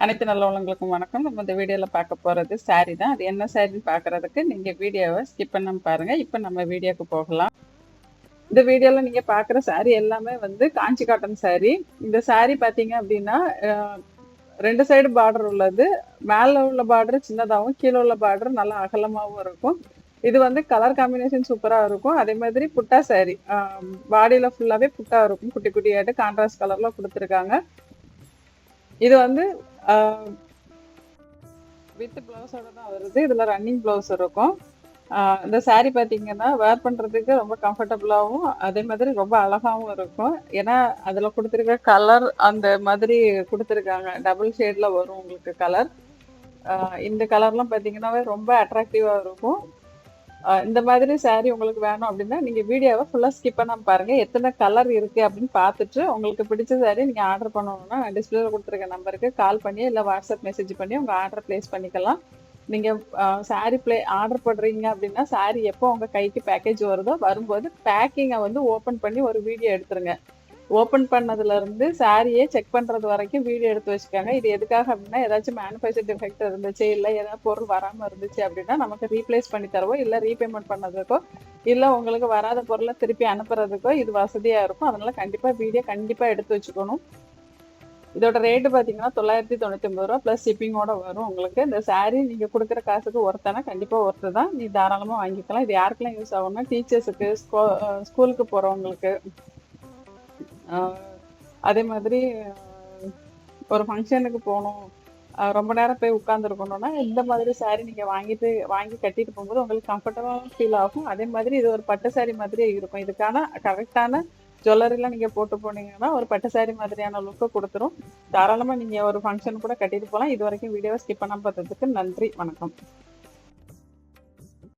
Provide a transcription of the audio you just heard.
அனைத்து நல்லவங்களுக்கும் வணக்கம். நம்ம இந்த வீடியோவில் பார்க்க போகிறது saree தான். அது என்ன சாரின்னு பார்க்குறதுக்கு நீங்கள் வீடியோவை ஸ்கிப் பண்ணாம பாருங்கள் இப்போ நம்ம வீடியோக்கு போகலாம். இந்த வீடியோவில் நீங்கள் பார்க்குற saree எல்லாமே வந்து காஞ்சி காட்டன் saree. இந்த saree பார்த்தீங்க அப்படின்னா ரெண்டு சைடு பார்டர் உள்ளது. மேலே உள்ள பார்டர் சின்னதாகவும் கீழே உள்ள பார்டர் நல்லா அகலமாகவும் இருக்கும். இது வந்து கலர் காம்பினேஷன் சூப்பராக இருக்கும். அதே மாதிரி புட்டா saree. பாடியில் ஃபுல்லாகவே புட்டா இருக்கும். குட்டி குட்டியாட்டு கான்ட்ராஸ்ட் கலரில் கொடுத்துருக்காங்க. இது வந்து வித் பிளவுஸோட தான் வருது. இதில் ரன்னிங் பிளவுஸ் இருக்கும். இந்த saree பார்த்தீங்கன்னா வேர் பண்ணுறதுக்கு ரொம்ப கம்ஃபர்டபுளாகவும் அதே மாதிரி ரொம்ப அழகாகவும் இருக்கும். ஏன்னா அதில் கொடுத்துருக்க கலர் அந்த மாதிரி கொடுத்துருக்காங்க. டபுள் ஷேடில் வரும் உங்களுக்கு கலர் இந்த கலர்லாம் பார்த்தீங்கன்னாவே ரொம்ப அட்ராக்டிவாக இருக்கும். இந்த மாதிரி saree உங்களுக்கு வேணும் அப்படின்னா நீங்கள் வீடியோவை ஃபுல்லாக ஸ்கிப் பண்ணாம பாருங்கள் எத்தனை கலர் இருக்குது அப்படின்னு பார்த்துட்டு உங்களுக்கு பிடிச்ச சாரீ நீங்கள் ஆர்டர் பண்ணணும்னா டிஸ்பிளேல கொடுத்துருக்க நம்பருக்கு கால் பண்ணி இல்லை வாட்ஸ்அப் மெசேஜ் பண்ணி உங்கள் ஆர்டர் ப்ளேஸ் பண்ணிக்கலாம். நீங்கள் saree ப்ளே ஆர்டர் பண்ணுறீங்க அப்படின்னா saree எப்போ உங்கள் கைக்கு பேக்கேஜ் வருதோ வரும்போது பேக்கிங்கை வந்து ஓப்பன் பண்ணி ஒரு வீடியோ எடுத்துருங்க. ஓப்பன் பண்ணதுலேருந்து சாரியே செக் பண்ணுறது வரைக்கும் வீடியோ எடுத்து வச்சுக்காங்க. இது எதுக்காக அப்படின்னா ஏதாச்சும் மேனுஃபேக்சர் டிஃபெக்ட் இருந்துச்சு இல்லை ஏதாவது பொருள் வராமல் இருந்துச்சு அப்படின்னா நமக்கு ரீப்ளேஸ் பண்ணி தரவோ இல்லை ரீபேமெண்ட் பண்ணதுக்கோ இல்லை உங்களுக்கு வராத பொருளை திருப்பி அனுப்புறதுக்கோ இது வசதியாக இருக்கும். அதனால கண்டிப்பாக வீடியோ கண்டிப்பாக எடுத்து வச்சுக்கணும். இதோட ரேட்டு பார்த்தீங்கன்னா தொள்ளாயிரத்தி தொண்ணூற்றி ஒம்பது ரூபா ப்ளஸ் ஷிப்பிங்கோட வரும் உங்களுக்கு. இந்த சாரீ நீங்கள் கொடுக்குற காசுக்கு ஒருத்தானா கண்டிப்பாக ஒருத்து தான். நீ தாராளமாக வாங்கிக்கலாம். இது யாருக்கெல்லாம் யூஸ் ஆகும்னா டீச்சர்ஸுக்கு ஸ்கூலுக்கு போகிறவங்களுக்கு அதே மாதிரி ஒரு ஃபங்க்ஷனுக்கு போகணும். ரொம்ப நேரம் போய் உட்காந்துருக்கணும்னா இந்த மாதிரி சாரீ நீங்கள் வாங்கிட்டு வாங்கி கட்டிட்டு போகும்போது உங்களுக்கு கம்ஃபர்டபுளாகவும் ஃபீல் ஆகும். அதே மாதிரி இது ஒரு பட்டு சாரீ மாதிரியே இருக்கும். இதுக்கான கரெக்டான ஜுவல்லரிலாம் நீங்கள் போட்டு போனீங்கன்னா ஒரு பட்டு சாரீ மாதிரியான லுக்கை கொடுத்துரும். தாராளமாக நீங்கள் ஒரு ஃபங்க்ஷன் கூட கட்டிட்டு போகலாம். இது வரைக்கும் வீடியோவை ஸ்கிப் பண்ணாமல் பார்த்ததுக்கு நன்றி. வணக்கம்.